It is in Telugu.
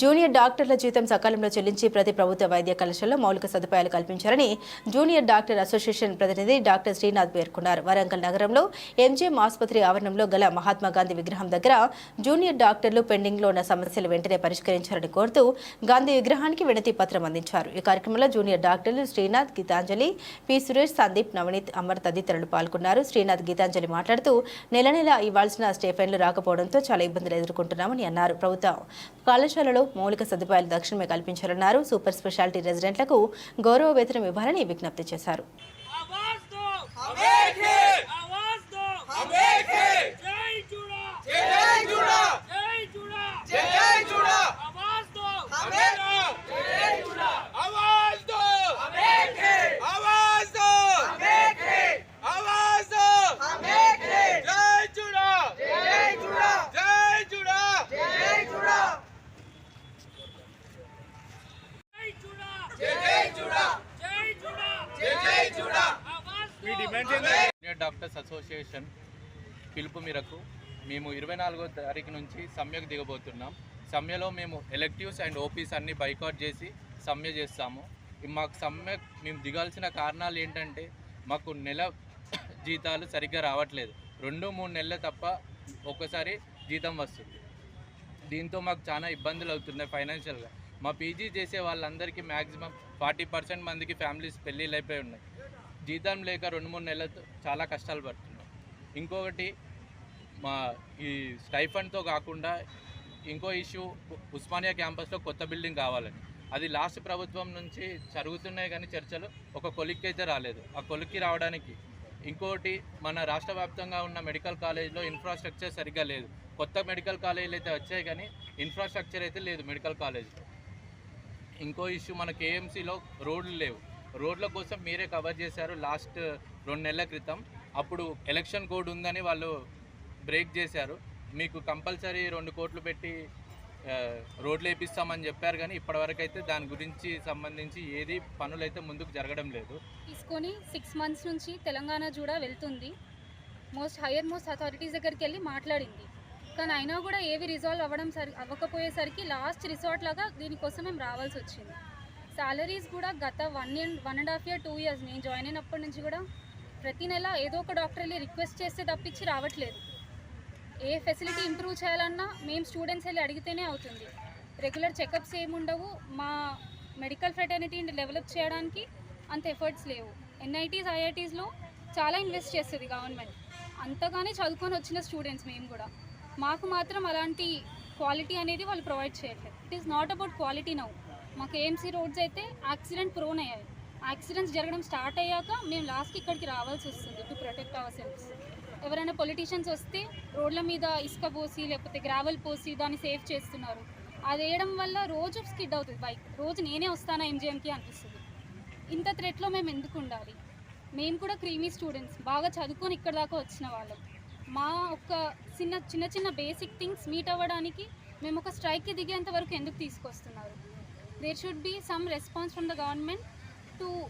జూనియర్ డాక్టర్ల జీతం సకాలంలో చెల్లించి ప్రతి ప్రభుత్వ వైద్య కళాశాలలో మౌలిక సదుపాయాలు కల్పించారని జూనియర్ డాక్టర్ అసోసియేషన్ ప్రతినిధి డాక్టర్ శ్రీనాథ్ పేర్కొన్నారు. వరంగల్ నగరంలో ఎంజీఎం ఆసుపత్రి ఆవరణంలో గల మహాత్మా గాంధీ విగ్రహం దగ్గర జూనియర్ డాక్టర్లు పెండింగ్లో ఉన్న సమస్యలు వెంటనే పరిష్కరించాలని కోరుతూ గాంధీ విగ్రహానికి వినతి పత్రం అందించారు. ఈ కార్యక్రమంలో జూనియర్ డాక్టర్లు శ్రీనాథ్ గీతాంజలి పి. సురేష్ సందీప్ నవనీత్ అమర్ తదితరులు పాల్గొన్నారు. శ్రీనాథ్ గీతాంజలి మాట్లాడుతూ నెల నెల ఇవ్వాల్సిన స్టేఫెన్లు రాకపోవడంతో చాలా ఇబ్బందులు ఎదుర్కొంటున్నామని అన్నారు. ప్రభుత్వ కళాశాలలో మౌలిక సదుపాయాలు దక్షిణమే కల్పించాలన్నారు. సూపర్ స్పెషాలిటీ రెసిడెంట్లకు గౌరవ వేతనం ఇవ్వాలని విజ్ఞప్తి చేశారు. జూనియర్ డాక్టర్స్ అసోసియేషన్ పిలుపు మేరకు మేము ఇరవై నాలుగో తారీఖు నుంచి సమ్మెకు దిగబోతున్నాం. సమ్మెలో మేము ఎలెక్టివ్స్ అండ్ ఓపీస్ అన్ని బైకాట్ చేసి సమ్మె చేస్తాము. మాకు సమ్మె మేము దిగాల్సిన కారణాలు ఏంటంటే మాకు నెల జీతాలు సరిగ్గా రావట్లేదు. రెండు మూడు నెలలు తప్ప ఒక్కసారి జీతం వస్తుంది. దీంతో మాకు చాలా ఇబ్బందులు అవుతున్నాయి ఫైనాన్షియల్గా. మా పీజీ చేసే వాళ్ళందరికీ మ్యాక్సిమం ఫార్టీ పర్సెంట్ మందికి ఫ్యామిలీస్ పెళ్ళిళ్ళు అయిపోయి ఉన్నాయి. జీతం లేక రెండు మూడు నెలలతో చాలా కష్టాలు పడుతున్నాం. ఇంకొకటి మా ఈ స్టైఫండ్తో కాకుండా ఇంకో ఇష్యూ ఉస్మానియా క్యాంపస్లో కొత్త బిల్డింగ్ కావాలని. అది లాస్ట్ ప్రభుత్వం నుంచి జరుగుతున్నాయి కానీ చర్చలు ఒక కొలిక్కి అయితే రాలేదు. ఆ కొలిక్కి రావడానికి ఇంకోటి మన రాష్ట్ర వ్యాప్తంగా ఉన్న మెడికల్ కాలేజ్లో ఇన్ఫ్రాస్ట్రక్చర్ సరిగ్గా లేదు. కొత్త మెడికల్ కాలేజీలు అయితే వచ్చాయి కానీ ఇన్ఫ్రాస్ట్రక్చర్ అయితే లేదు మెడికల్ కాలేజ్లో. ఇంకో ఇష్యూ మన కేఎంసీలో రోడ్లు లేవు. రోడ్ల కోసం మీరే కవర్ చేశారు లాస్ట్ రెండు నెలల క్రితం. అప్పుడు ఎలక్షన్ కోడ్ ఉందని వాళ్ళు బ్రేక్ చేశారు. మీకు కంపల్సరీ రెండు కోట్లు పెట్టి రోడ్లు వేపిస్తామని చెప్పారు కానీ ఇప్పటివరకు అయితే దాని గురించి సంబంధించి ఏది పనులు అయితే ముందుకు జరగడం లేదు. తీసుకొని సిక్స్ మంత్స్ నుంచి తెలంగాణ కూడా వెళ్తుంది. మోస్ట్ హయ్యర్ మోస్ట్ అథారిటీస్ దగ్గరికి వెళ్ళి మాట్లాడింది. కానీ అయినా కూడా ఏవి రిజాల్వ్ అవ్వడం సరి అవ్వకపోయేసరికి లాస్ట్ రిసార్ట్ లాగా దీనికోసం మేము రావాల్సి వచ్చింది. శాలరీస్ కూడా గత one and one and half year two years నేను జాయిన్ అయినప్పటి నుంచి కూడా ప్రతి నెల ఏదో ఒక డాక్టర్ వెళ్ళి రిక్వెస్ట్ చేస్తే తప్పించి రావట్లేదు. ఏ ఫెసిలిటీ ఇంప్రూవ్ చేయాలన్నా మేము స్టూడెంట్స్ వెళ్ళి అడిగితేనే అవుతుంది. రెగ్యులర్ చెకప్స్ ఏముండవు మా మెడికల్ ఫెటర్నిటీని డెవలప్ చేయడానికి అంత ఎఫర్ట్స్ లేవు. ఎన్ఐటీస్ ఐఐటీస్లో చాలా ఇన్వెస్ట్ చేస్తుంది గవర్నమెంట్. అంతగానే చదువుకొని వచ్చిన స్టూడెంట్స్ మేము కూడా. మాకు మాత్రం అలాంటి క్వాలిటీ అనేది వాళ్ళు ప్రొవైడ్ చేయట్లేదు. It is not about quality now మాకు ఏఎంసీ రోడ్స్ అయితే యాక్సిడెంట్ ప్రోన్ అయ్యాయి. యాక్సిడెంట్స్ జరగడం స్టార్ట్ అయ్యాక మేము లాస్ట్కి ఇక్కడికి రావాల్సి వస్తుంది టు ప్రొటెక్ట్ అవర్ సెల్ఫ్స్ ఎవరైనా పొలిటీషియన్స్ వస్తే రోడ్ల మీద ఇసుక పోసి లేకపోతే గ్రావెల్ పోసి దాన్ని సేవ్ చేస్తున్నారు. అది వేయడం వల్ల రోజు స్కిడ్ అవుతుంది బైక్ రోజు నేనే వస్తానా ఎంజిఎంకి అనిపిస్తుంది. ఇంత థ్రెట్లో మేము ఎందుకు ఉండాలి? మేము కూడా క్రీమీ స్టూడెంట్స్ బాగా చదువుకొని ఇక్కడ దాకా వచ్చిన వాళ్ళం. మా ఒక చిన్న చిన్న చిన్న బేసిక్ థింగ్స్ మీట్ అవ్వడానికి మేము ఒక స్ట్రైక్కి దిగేంత వరకు ఎందుకు తీసుకొస్తున్నారు? there should be some response from the government to